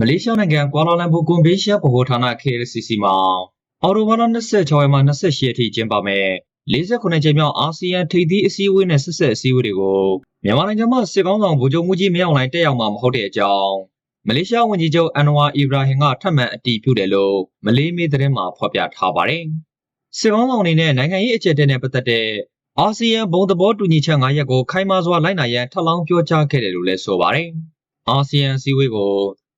မလေးရှားနိုင်ငံကွာလာလမ်ပူကွန်ဘေးရှားဗဟိုဌာန KLCC မှာအော်တိုဘာလ26ရက်မှ28ရက်ထိကျင်းပမယ်48ကြိမ်မြောက်အာဆီယံထိပ်သီးအစည်းအဝေးနဲ့ဆက်ဆက်အစည်းအဝေးတွေကိုမြန်မာနိုင်ငံမှာစစ်ကောင်းဆောင်ဗိုလ်ချုပ်မှုကြီးမင်းအောင်လှိုင်တက်ရောက်မှာမဟုတ်တဲ့အကြောင်းမလေးရှားဝန်ကြီးချုပ်အန်နဝါအီဘရာဟင်ကထပ်မံအတည်ပြုတယ်လို့မလေးမေးသတင်းမှာဖော်ပြထားပါတယ်စစ်ကောင်းဆောင်အနေနဲ့နိုင်ငံရေးအကြက်တဲနဲ့ပတ်သက်တဲ့အာဆီယံဘုံသဘောတူညီချက်၅ရပ်ကိုခိုင်မာစွာလိုက်နာရန်ထပ်လောင်းပြောကြားခဲ့တယ်လို့လည်းဆိုပါတယ်အာဆီယံအစည်းအဝေးကို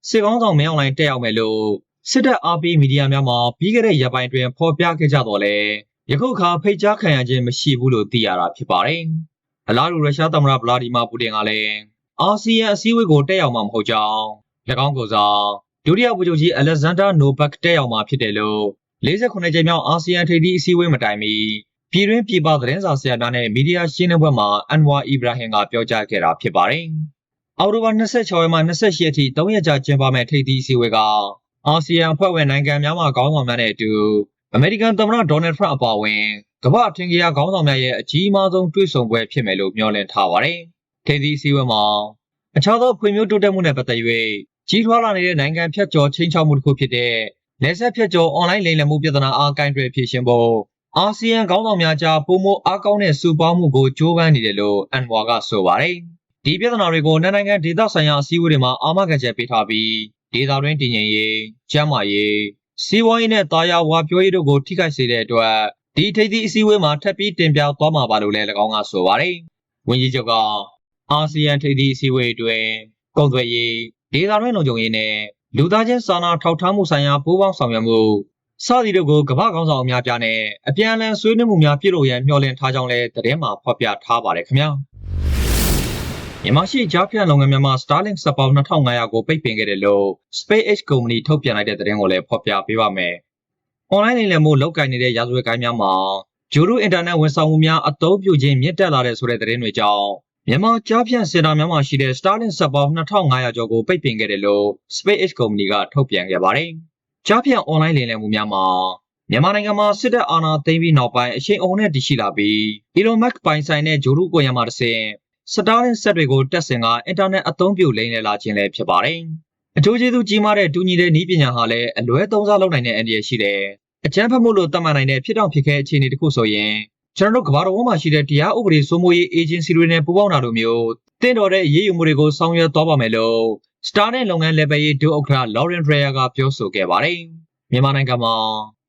စစ်ကောင်းဆောင်မင်းအောင်လှိုင်တက်ရောက်မယ်လို့စစ်တပ်အားပေးမီဒီယာများမှာပြီးခဲ့တဲ့ရက်ပိုင်းတွင်ဖော်ပြခဲ့ကြတော့လဲယခုအခါဖိတ်ကြားခံရခြင်းမရှိဘူးလို့သိရတာဖြစ်ပါတယ်အလားတူရုရှားသမ္မတဗလာဒီမာပူတင်ကလည်းအာဆီယံအစည်းအဝေးကိုတက်ရောက်မှာမဟုတ်ကြောင်း၎င်းကိုယ်စားဒုတိယဗိုလ်ချုပ်ကြီးအလက်ဇန်ဒါနိုဘက်တက်ရောက်မှာဖြစ်တယ်လို့48ကြိမ်မြောက်အာဆီယံထိပ်သီးအစည်းအဝေးမတိုင်မီပြည်တွင်းပြည်ပသတင်းစာဆရာများနဲ့မီဒီယာရှင်းလင်းပွဲမှာအန်ဝါအီဘရာဟင်ကပြောကြားခဲ့တာဖြစ်ပါတယ်။ အောက်တိုဘာ26ရက်မှ28ရက်ထိ3ရက်ကြာကျင်းပမယ့်ထိပ်သီးအစည်းအဝေးကအာဆီယံအဖွဲ့ဝင်နိုင်ငံများမှခေါင်းဆောင်များနဲ့အတူအမေရိကန်သမ္မတဒေါ်နယ်ထရန့်အပါအဝင်ကမ္ဘာအထင်ကြီးခေါင်းဆောင်များရဲ့အကြီးမားဆုံးတွေ့ဆုံပွဲဖြစ်မယ်လို့မျှော်လင့်ထားပါတယ်။ထိပ်သီးအစည်းအဝေးမှာအခြားသောဖွံ့ဖြိုးတိုးတက်မှုနဲ့ပတ်သက်၍ကြီးထွားလာနေတဲ့နိုင်ငံဖြတ်ကျော်ချင်းချောက်မှုတစ်ခုဖြစ်တဲ့လက်ဆက်ဖြတ်ကျော်အွန်လိုင်းလိမ်လည်မှုပြဿနာအားကိုင်တွယ်ဖြေရှင်းဖို့အာဆီယံခေါင်းဆောင်များကြားပုံမအားကောင်းတဲ့စုပေါင်းမှုကိုကြိုးပမ်းနေတယ်လို့အန်ဝါကဆိုပါတယ်။ ဒီပြဿနာတွေကိုနိုင်ငံဒေသဆိုင်ရာအစည်းအဝေးတွေမှာအာမခံချက်ပေးထားပြီးဒေသတွင်းတည်ငြိမ်ရေး၊ကျန်းမာရေး၊စီးပွားရေးနဲ့တာယာဝါပြောရေးတို့ကိုထိခိုက်စေတဲ့အတွက်ဒီထိပ်သီးအစည်းအဝေးမှာထပ်ပြီးတင်ပြသွားမှာပါလို့လည်း၎င်းကဆိုပါတယ်။ဝန်ကြီးချုပ်ကအာဆီယံထိပ်သီးအစည်းအဝေးအတွင်းကုန်သွယ်ရေးဒေသတွင်းလုံခြုံရေးနဲ့လူသားချင်းစာနာထောက်ထားမှုဆိုင်ရာပူးပေါင်းဆောင်ရွက်မှုစသည်တို့ကိုကမ္ဘာကောင်းဆောင်အများပြားနဲ့အပြန်အလှန်ဆွေးနွေးမှုများပြုလုပ်ရန်မျှော်လင့်ထားကြောင်းလည်းသတင်းမှာဖော်ပြထားပါတယ်ခင်ဗျာ မြန်မာရှိကြားဖြန့်လုပ်ငန်းများမှာ Starlink စက်ပေါင်း2500ကိုပိတ်ပင်ခဲ့တယ်လို့ SpaceX ကုမ္ပဏီထုတ်ပြန်လိုက်တဲ့သတင်းကိုလည်းဖော်ပြပေးပါမယ်။ online လိမ်လည်မှုလောက်ကိုင်နေတဲ့ရာဇဝတ်ကိုင်းများမှာဂျိုးတို့အင်တာနက်ဝန်ဆောင်မှုများအသုံးပြုခြင်းမြင့်တက်လာတဲ့ဆိုတဲ့သတင်းတွေကြောင့်မြန်မာကြားဖြန့်စင်တာများမှာရှိတဲ့ Starlink စက်ပေါင်း2500ကျော်ကိုပိတ်ပင်ခဲ့တယ်လို့ SpaceX ကုမ္ပဏီကထုတ်ပြန်ခဲ့ပါတယ်။ကြားဖြန့် online လိမ်လည်မှုများမှာမြန်မာနိုင်ငံမှာစစ်တပ်အာဏာသိမ်းပြီးနောက်ပိုင်းအရှိန်အဟုန်နဲ့တည်ရှိလာပြီး Elon Musk ပိုင်ဆိုင်တဲ့ဂျိုရုကွန်ရမှာတစ်ဆင့် Starlink ဆက်တွေကိုတက်ဆင်ကအင်တာနက်အသုံးပြုလိမ်လည်လာခြင်းလည်းဖြစ်ပါတယ်။အထူးကျေးဇူးကြီးမားတဲ့တူညီတဲ့နည်းပညာဟာလည်းအလွဲသုံးစားလုပ်နိုင်တဲ့အန္တရာယ်ရှိတယ်။အကြမ်းဖက်မှုလို့သတ်မှတ်နိုင်တဲ့ဖြစ်တော့ဖြစ်ခဲအခြေအနေတစ်ခုဆိုရင်ကျွန်တော်တို့ကမ္ဘာတော်ဝန်မှာရှိတဲ့တရားဥပဒေစိုးမိုးရေးအေဂျင်စီတွေနဲ့ပူးပေါင်းတာလိုမျိုးတင့်တော်တဲ့အရေးယူမှုတွေကိုဆောင်ရွက်သွားပါမယ်လို့ Starlink လုပ်ငန်း level ရေးဒုဥက္ကဋ္ဌ Lauren Dreyer ကပြောဆိုခဲ့ပါတယ်။မြန်မာနိုင်ငံမှာ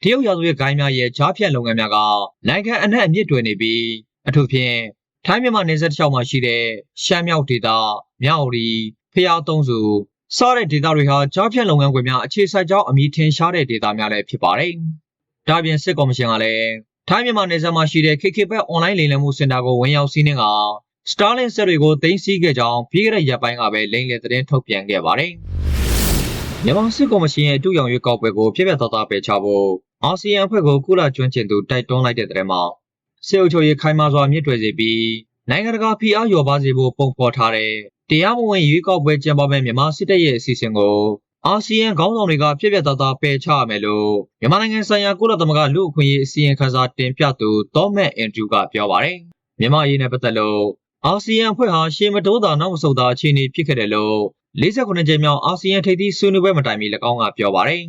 တရုတ်ရာဇဝတ်ဂိုင်းများရဲ့ကြားဖြတ်လုပ်ငန်းများကနိုင်ငံအနှံ့အမြင့်တွင်နေပြီးအထူးဖြင့် ထိုင်းမြန်မာနယ်စပ်တစ်လျှောက်မှာရှိတဲ့ရှမ်းမြောက်ဒေသမြောက်ရီဖျားသုံးစုစတဲ့ဒေသတွေဟာကြားဖြတ်လုပ်ငန်းခွင်များအခြေစိုက်ကြောင်းအမည်ထင်ရှားတဲ့ဒေသများလည်းဖြစ်ပါတယ်။ဒါပြင်စစ်ကော်မရှင်ကလည်းထိုင်းမြန်မာနယ်စပ်မှာရှိတဲ့ KK ဘက် online လိမ်လည်မှုစင်တာကိုဝင်ရောက်စီးနှင်းက Starlink ဆက်တွေကိုသိမ်းဆည်းခဲ့ကြောင်းပြီးခဲ့တဲ့ရက်ပိုင်းကပဲလိမ်လည်သတင်းထုတ်ပြန်ခဲ့ပါတယ်။မြန်မာစစ်ကော်မရှင်ရဲ့အတူရောင်ရွေးကောက်ပွဲကိုပြည့်ပြတ်သားသားပယ်ချဖို့အာဆီယံအဖွဲ့ကိုကုလကျွမ်းကျင်သူတိုက်တွန်းလိုက်တဲ့တဲ့မှာ စေအုပ်ချုပ်ရေးခိုင်မာစွာမြင့်တွယ်စေပြီးနိုင်ငံတကာဖိအားလျော်ပါစေဖို့ပုံဖော်ထားတဲ့တရားမဝင်ရွေးကောက်ပွဲကျင်းပမဲ့မြန်မာစစ်တပ်ရဲ့အစီအစဉ်ကိုအာဆီယံခေါင်းဆောင်တွေကပြည့်ပြတ်သားသားပယ်ချရမယ်လို့မြန်မာနိုင်ငံဆိုင်ရာကုလသမဂ္ဂလူ့အခွင့်အရေးအစည်းအဝေးတင်ပြသူတောမက်အန်ဒရူးကပြောပါတယ်မြန်မာအရေးနဲ့ပတ်သက်လို့အာဆီယံအဖွဲ့ဟာရှေ့မတိုးတာနောက်မဆုတ်တာအခြေအနေဖြစ်ခဲ့တယ်လို့49ကြိမ်မြောက်အာဆီယံထိပ်သီးဆွေးနွေးပွဲမတိုင်မီ၎င်းကပြောပါတယ်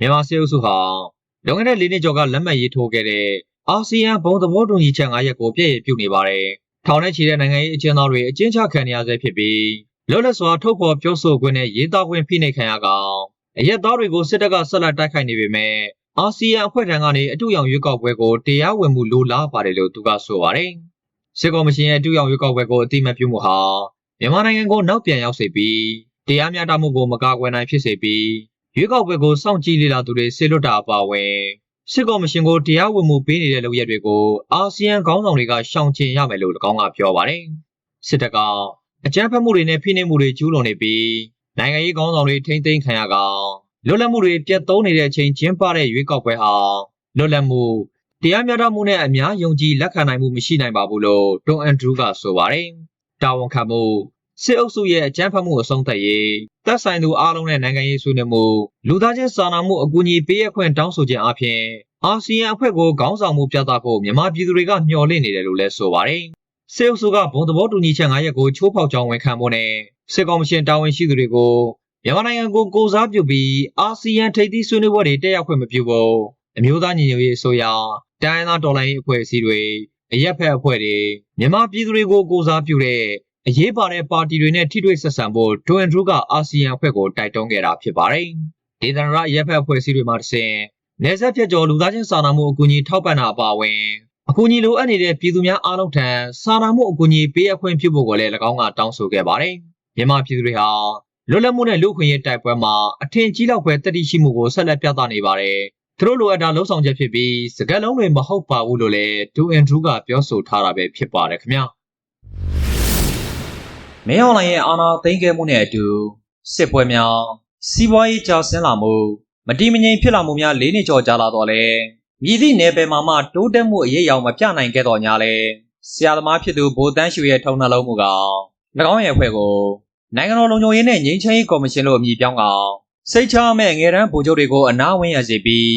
မြန်မာစစ်အုပ်စုဟာလွန်ခဲ့တဲ့၄နှစ်ကျော်ကလက်မှတ်ရေးထိုးခဲ့တဲ့ အာဆီယံဘုံသဘောတူညီချက်၅ရပ်ကိုပြည့်ရပြုနေပါတယ်ထောင်ထဲချီတဲ့နိုင်ငံရေးအကျဉ်းသားတွေအကျဉ်းချခံနေရဆဲဖြစ်ပြီးလွတ်လပ်စွာထုတ်ဖော်ပြောဆိုခွင့်နဲ့ရေးသားခွင့်ဖိနှိပ်ခံရကောင်အရက်သားတွေကိုစစ်တပ်ကဆက်လက်တိုက်ခိုက်နေပေမဲ့အာဆီယံအဖွဲ့ထံကနေအတူရောင်ရွေးကောက်ပွဲကိုတရားဝင်မှုလိုလားပါတယ်လို့သူကဆိုပါတယ်။စစ်ကော်မရှင်ရဲ့အတူရောင်ရွေးကောက်ပွဲကိုအတိမတ်ပြုမှုဟာမြန်မာနိုင်ငံကိုနောက်ပြန်ရောက်စေပြီးတရားမျှတမှုကိုမကာကွယ်နိုင်ဖြစ်စေပြီးရွေးကောက်ပွဲကိုစောင့်ကြည့်လေ့လာသူတွေဆေလွတ်တာအပါအဝင် စစ်ကော်မရှင်ကိုတရားဝင်မှုပေးနေတဲ့လုပ်ရက်တွေကိုအာဆီယံခေါင်းဆောင်တွေကရှောင်ကျဉ်ရမယ်လို့၎င်းကပြောပါတယ်။စစ်တပ်ကအကြမ်းဖက်မှုတွေနဲ့ဖိနှိပ်မှုတွေကျူးလွန်နေပြီးနိုင်ငံရေးခေါင်းဆောင်တွေထိမ့်သိမ်းခံရကောင်လွတ်လပ်မှုတွေပြတ်သုံးနေတဲ့အချိန်ကျင်းပတဲ့ရွေးကောက်ပွဲဟာလွတ်လပ်မှုတရားမျှတမှုနဲ့အများယုံကြည်လက်ခံနိုင်မှုမရှိနိုင်ပါဘူးလို့တွန်အန်ဒရူးကဆိုပါတယ်။တာဝန်ခံမှု စစ်အုပ်စုရဲ့အကြမ်းဖက်မှုအဆုံးသတ်ရေးတပ်ဆိုင်သူအားလုံးနဲ့နိုင်ငံရေးဆွေးနွေးမှုလူသားချင်းစာနာမှုအကူအညီပေးရခွင့်တောင်းဆိုခြင်းအပြင်အာဆီယံအဖွဲ့ကိုခေါင်းဆောင်မှုပြသဖို့မြန်မာပြည်သူတွေကမျှော်လင့်နေတယ်လို့လည်းဆိုပါတယ်။စစ်အုပ်စုကဘုံသဘောတူညီချက်၅ရပ်ကိုချိုးဖောက်ကြောင်းဝန်ခံဖို့နဲ့စစ်ကောင်မရှင်တာဝန်ရှိသူတွေကိုမြန်မာနိုင်ငံကိုကိုစားပြုပြီးအာဆီယံထိပ်သီးဆွေးနွေးပွဲတွေတက်ရောက်ခွင့်မပြုဖို့အမျိုးသားညီညွတ်ရေးအစိုးရတိုင်းရင်းသားတော်လှန်ရေးအဖွဲ့အစည်းတွေအရက်ဖက်အဖွဲ့တွေမြန်မာပြည်သူတွေကိုကိုစားပြုတဲ့ အရေးပါတဲ့ပါတီတွေနဲ့ထိတွေ့ဆက်ဆံဖို့ဒွန်ဒရူးကအာဆီယံအဖွဲ့ကိုတိုက်တွန်းခဲ့တာဖြစ်ပါတယ်။ဒေသနာရရက်ဖက်အဖွဲ့အစည်းတွေမှတစ်ဆင့်နေဆက်ဖြတ်ကျော်လူသားချင်းစာနာမှုအကူအညီထောက်ပံ့တာအပါအဝင်အကူအညီလိုအပ်နေတဲ့ပြည်သူများအားလုံးထံစာနာမှုအကူအညီပေးအပ်ခွင့်ပြုဖို့ကိုလည်း၎င်းကတောင်းဆိုခဲ့ပါတယ်။မြန်မာပြည်သူတွေဟာလွတ်လပ်မှုနဲ့လူ့အခွင့်အရေးတိုက်ပွဲမှာအထင်ကြီးလောက်ပဲတတိရှိမှုကိုဆက်လက်ပြသနေပါတယ်။သူတို့လိုအပ်တာလှုံ့ဆော်ချက်ဖြစ်ပြီးစကတ်လုံးတွေမဟုတ်ပါဘူးလို့လည်းဒူအန်ဒရူးကပြောဆိုထားတာပဲဖြစ်ပါတယ်ခင်ဗျာ။ မင်းအောင်လှိုင်ရဲ့အာဏာသိမ်းခဲ့မှုနဲ့အတူစစ်ပွဲများစီးပွားရေးကျဆင်းလာမှုမတိမငြိမ်ဖြစ်လာမှုများ၄နှစ်ကျော်ကြာလာတော့လေမြည်သည့်နယ်ပယ်မှာမှတိုးတက်မှုအရေးအယောင်မပြနိုင်ခဲ့တော့ညာလေဆရာသမားဖြစ်သူဗိုလ်တန်းရှူရဲ့ထုံနှလုံးမှုက၎င်းရဲ့အဖွဲ့ကိုနိုင်ငံတော်လုံခြုံရေးနဲ့ငြိမ်းချမ်းရေးကော်မရှင်လို့အမည်ပြောင်းကစိတ်ချမဲ့ငယ်ရန်ဗိုလ်ချုပ်တွေကိုအနားဝင်ရစေပြီး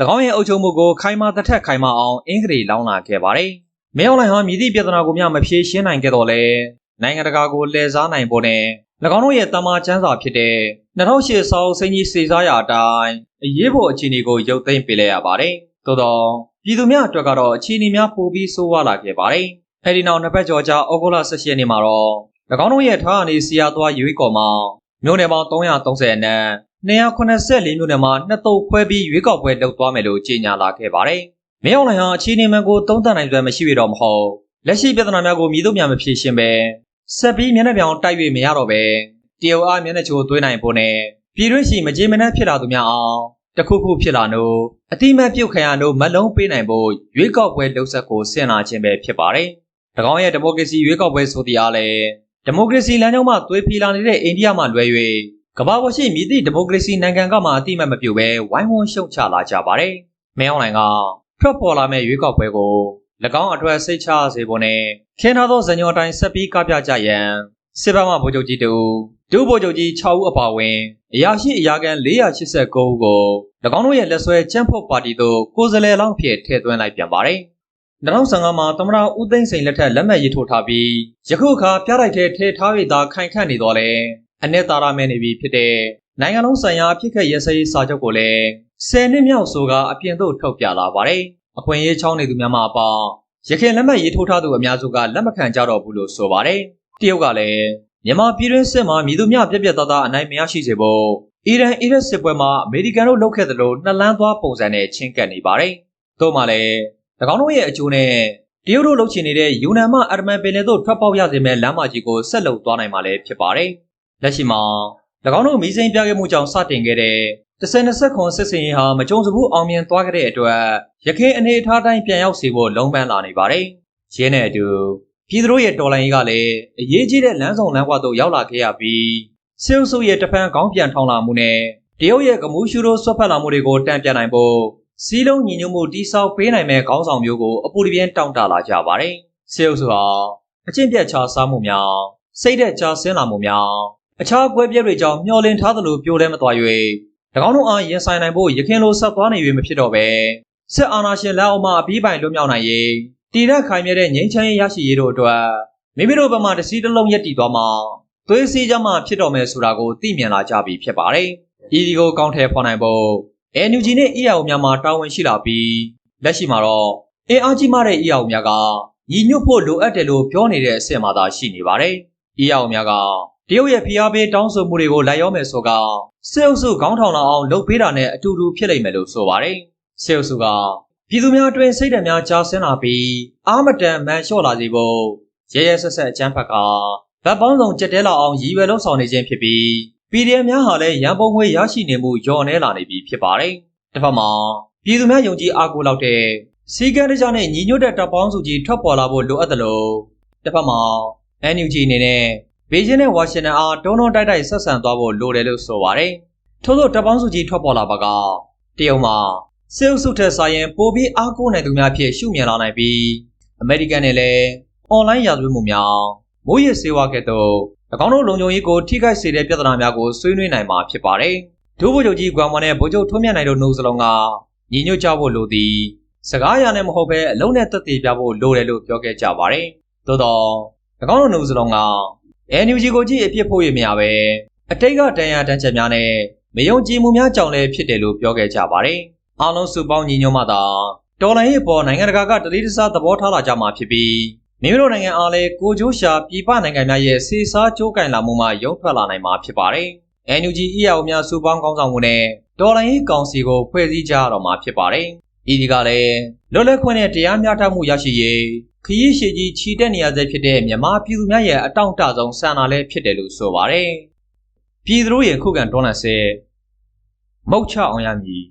၎င်းရဲ့အုပ်ချုပ်မှုကိုခိုင်မာတစ်ထက်ခိုင်မာအောင်အင်္ဂလိပ်လောင်းလာခဲ့ပါတယ်။မင်းအောင်လှိုင်ဟာမြည်သည့်ပြဿနာကိုမျှမဖြေရှင်းနိုင်ခဲ့တော့လေ နိုင်ငံတကာကိုလှည့်စားနိုင်ဖို့နဲ့၎င်းတို့ရဲ့တမန်ကျမ်းစာဖြစ်တဲ့2008ဆောင်းစိန်ကြီးစေစားရာအတိုင်းအရေးပေါ်အခြေအနေကိုရုပ်သိမ်းပေးလိုက်ရပါတယ်။သို့တော့ပြည်သူများအတွက်ကတော့အခြေအနေများပိုပြီးဆိုးဝါးလာခဲ့ပါတယ်။အဲဒီနောက်နှစ်ပတ်ကျော်ကြာဩဂုတ်လ16ရက်နေ့မှာတော့၎င်းတို့ရဲ့ထားအနေစီယာသွားရွေးကော်မှာမြို့နယ်ပေါင်း330အနက်284မြို့နယ်မှာနှစ်တုပ်ခွဲပြီးရွေးကောက်ပွဲလုပ်သွားမယ်လို့ကြေညာလာခဲ့ပါတယ်။မင်းအောင်လှိုင်ဟာအခြေအနေမှန်ကိုသုံးသပ်နိုင်စွမ်းမရှိရတော့မဟုတ်လက်ရှိပြဿနာများကိုမြည်သူများမဖြေရှင်းပဲ ဆက်ပြီးမျက်နှာပြောင်တိုက်၍မရတော့ပဲတရုတ်အားမျက်နှာချိုသွေးနိုင်ဖို့နဲ့ပြည်တွင်းရှိမကြေမနက်ဖြစ်လာသူများအောင်တခုခုဖြစ်လာနို့အတိမတ်ပြုတ်ခံရနို့မလုံးပေးနိုင်ဖို့ရွေးကောက်ပွဲလှုပ်ဆက်ကိုဆင်လာခြင်းပဲဖြစ်ပါတယ်။၎င်းရဲ့ဒီမိုကရေစီရွေးကောက်ပွဲဆိုတရားလည်းဒီမိုကရေစီလမ်းကြောင်းမှသွေးဖီလာနေတဲ့အိန္ဒိယမှလွဲ၍ကမ္ဘာပေါ်ရှိမြည်သည့်ဒီမိုကရေစီနိုင်ငံကမှအတိမတ်မပြုတ်ပဲဝိုင်းဝန်းရှုံချလာကြပါတယ်။မင်းအောင်လှိုင်ကထွက်ပေါ်လာမဲ့ရွေးကောက်ပွဲကို၎ င်းအတွက်စိတ်ချစေဖို့နဲ့ခင်းထားသောဇညောတိုင်းဆက်ပြီးကပြကြရန်စစ်ဘက်မှဗိုလ်ချုပ်ကြီးတူဒုဗိုလ်ချုပ်ကြီး6ဦးအပါအဝင်အရာရှိအရာခံ489ဦးကို၎င်းတို့ရဲ့လက်ဆွဲကျန်းဖို့ပါတီသို့ကိုယ်စားလှယ်လောင်းဖြစ်ထည့်သွင်းလိုက်ပြန်ပါတယ်။2015မှာသမ္မတဦးသိန်းစိန်လက်ထက်လက်မှတ်ရေးထိုးထားပြီးယခုအခါပြတိုက်ထဲထည့်ထားရတာခိုင်ခန့်နေတော့လဲအနှစ်သာရမဲ့နေပြီဖြစ်တဲ့နိုင်ငံလုံးဆိုင်ရာအဖြစ်ခက်ရစရေးစာချုပ်ကိုလည်း10နှစ်မြောက်ဆိုကအပြင်သို့ထုတ်ပြလာပါတယ်။ အခွင့်အရေးချောင်းနေသူများမှအပေါင်းရခိုင်လက်မှတ်ရေးထိုးထားသူအများစုကလက်မခံကြတော့ဘူးလို့ဆိုပါတယ်။တရုတ်ကလည်းမြန်မာပြည်တွင်းစစ်မှာမြည်သူများပြက်ပြက်သားသားအနိုင်မရရှိစေဖို့အီရန်အီရတ်စစ်ပွဲမှာအမေရိကန်တို့လုပ်ခဲ့သလိုနှလန်းသွားပုံစံနဲ့ချင်းကပ်နေပါတယ်။သို့မှလည်း၎င်းတို့ရဲ့အကျိုးနဲ့တရုတ်တို့လုပ်ချင်နေတဲ့ယူနန်မှအာရမန်ပင်လယ်သို့ထွက်ပေါက်ရစေမဲ့လမ်းမကြီးကိုဆက်လုပ်သွားနိုင်မှာလည်းဖြစ်ပါတယ်။လက်ရှိမှာ၎င်းတို့မီးစိမ်းပြခဲ့မှုကြောင့်စတင်ခဲ့တဲ့ 10-20ခွန်စစ်စင်ရေးဟာမကြုံစဘူးအောင်မြင်သွားခဲ့တဲ့အတွက်ရခိုင်အနေအထားတိုင်းပြန်ရောက်စေဖို့လုံးပန်းလာနေပါတယ်။ရင်းနဲ့အတူပြည်သူတို့ရဲ့တော်လှန်ရေးကလည်းအရေးကြီးတဲ့လမ်းဆောင်လမ်းကွာသို့ရောက်လာခဲ့ရပြီးဆေးဥစုရဲ့တဖန်ကောင်းပြန်ထောင်လာမှုနဲ့တရုတ်ရဲ့ကမူးရှူတို့ဆွတ်ဖက်လာမှုတွေကိုတန်ပြန်နိုင်ဖို့စီးလုံးညီညွတ်မှုတိဆောက်ပေးနိုင်မဲ့ခေါင်းဆောင်မျိုးကိုအပူတပြင်းတောင်းတလာကြပါတယ်။ဆေးဥစုဟာအကျင့်ပြတ်ချစားမှုများစိတ်သက်ချဆင်းလာမှုများအခြားကွဲပြဲတွေကြောင့်မျောလင့်ထားသလိုပြိုလဲမသွား၍၎ င်းတို့အားရင်ဆိုင်နိုင်ဖို့ရခင်လိုဆက်သွားနေ၍မဖြစ်တော့ပဲစစ်အာဏာရှင်လက်အောက်မှအပြီးပိုင်လွတ်မြောက်နိုင်ရေးတည်တဲ့ခိုင်မြဲတဲ့ငြိမ်းချမ်းရေးရရှိရေးတို့အတွက်မိမိတို့ဘက်မှတစည်းတစ်လုံးရက်တည်သွားမှာသွေးစည်းကြမှဖြစ်တော်မယ်ဆိုတာကိုသိမြင်လာကြပြီဖြစ်ပါတယ်။ဤဒီကိုကောင်းထဲဖော်နိုင်ဖို့ NUG နဲ့ EAO များမှာတာဝန်ရှိလာပြီးလက်ရှိမှာတော့အင်အားကြီးမားတဲ့ EAO များကညီညွတ်ဖို့လိုအပ်တယ်လို့ပြောနေတဲ့အဆင့်မှာသာရှိနေပါတယ်။ EAO များက တရုတ်ရဲ့ဖိအားပေးတောင်းဆိုမှုတွေကိုလိုက်ရောမယ်ဆိုကစစ်အုပ်စုခေါင်းထောင်လာအောင်လုပ်ပေးတာနဲ့အတူတူဖြစ်လိမ့်မယ်လို့ဆိုပါတယ်။စစ်အုပ်စုကပြည်သူများအတွင်းစိတ်ဓာတ်များကြားဆင်းလာပြီးအာမတန်မန်လျှော့လာစေဖို့ရဲရဲဆက်ဆက်အကြမ်းဖက်ကဗတ်ပေါင်းဆောင်ကြက်တဲလာအောင်ရည်ရွယ်လုံးဆောင်နေခြင်းဖြစ်ပြီး PDF များဟာလည်းရန်ပုံငွေရရှိနေမှုညော့နေလာနေပြီဖြစ်ပါတယ်။တစ်ဖက်မှာပြည်သူများယုံကြည်အားကိုးလောက်တဲ့စီကံတကြနဲ့ညီညွတ်တဲ့တပ်ပေါင်းစုကြီးထွက်ပေါ်လာဖို့လိုအပ်တယ်လို့တစ်ဖက်မှာ NUG အနေနဲ့ ဘေကျင်းနဲ့ဝါရှင်တန်အားတုံးတုံးတိုက်တိုက်ဆက်ဆံသွားဖို့လိုတယ်လို့ဆိုပါတယ်။ထို့သောတပ်ပေါင်းစုကြီးထွက်ပေါ်လာပါကတရုတ်မှာစေအုပ်စုထက်ဆိုင်ရင်ပိုပြီးအားကိုးနိုင်သူများဖြစ်ရှုမြင်လာနိုင်ပြီးအမေရိကန်နဲ့လည်းအွန်လိုင်းရာဇဝတ်မှုများမိုးရစေဝါကဲ့သို့၎င်းတို့လုံခြုံရေးကိုထိခိုက်စေတဲ့ပြဿနာများကိုဆွေးနွေးနိုင်မှာဖြစ်ပါတယ်။ဒုဗိုလ်ချုပ်ကြီးကွမ်မွန်နဲ့ဗိုလ်ချုပ်ထွန်းမြတ်နိုင်တို့နှုတ်စလုံးကညီညွတ်ကြဖို့လိုသည်စကားအရနဲ့မဟုတ်ဘဲအလုံးနဲ့တက်တည်ပြဖို့လိုတယ်လို့ပြောခဲ့ကြပါတယ်။သို့တော့၎င်းတို့နှုတ်စလုံးက NUG ကိုကြည့်အဖြစ်ဖို့ရမရပဲအတိတ်ကတန်ရာတန်ချက်များနဲ့မယုံကြည်မှုများကြောင့်လည်းဖြစ်တယ်လို့ပြောခဲ့ကြပါတယ်။အားလုံးစုပေါင်းညီညွတ်မှသာတော်လိုင်းရေးပေါ်နိုင်ငံတကာကတတိတစားသဘောထားလာကြမှာဖြစ်ပြီးမိမိတို့နိုင်ငံအားလည်းကိုကျိုးရှာပြည်ပနိုင်ငံများရဲ့စေစားကြိုးကင်လာမှုမှရုံထွက်လာနိုင်မှာဖြစ်ပါတယ်။ NUG EAO များစုပေါင်းကောင်းဆောင်မှုနဲ့တော်လိုင်းရေးကောင်စီကိုဖွဲ့စည်းကြရတော့မှာဖြစ်ပါတယ်။ ဤဒီကလည်းလွတ်လပ်ခွင့်နဲ့တရားမျှတမှုရရှိရေးခရီးရှည်ကြီးခြိတက်နေရဆဲဖြစ်တဲ့မြန်မာပြည်သူများရဲ့အတောင့်တဆုံးဆန္ဒလည်းဖြစ်တယ်လို့ဆိုပါတယ်။ပြည်သူတို့ရဲ့ခုခံတော်လှန်ဆဲမုတ်ချအောင်ရမည်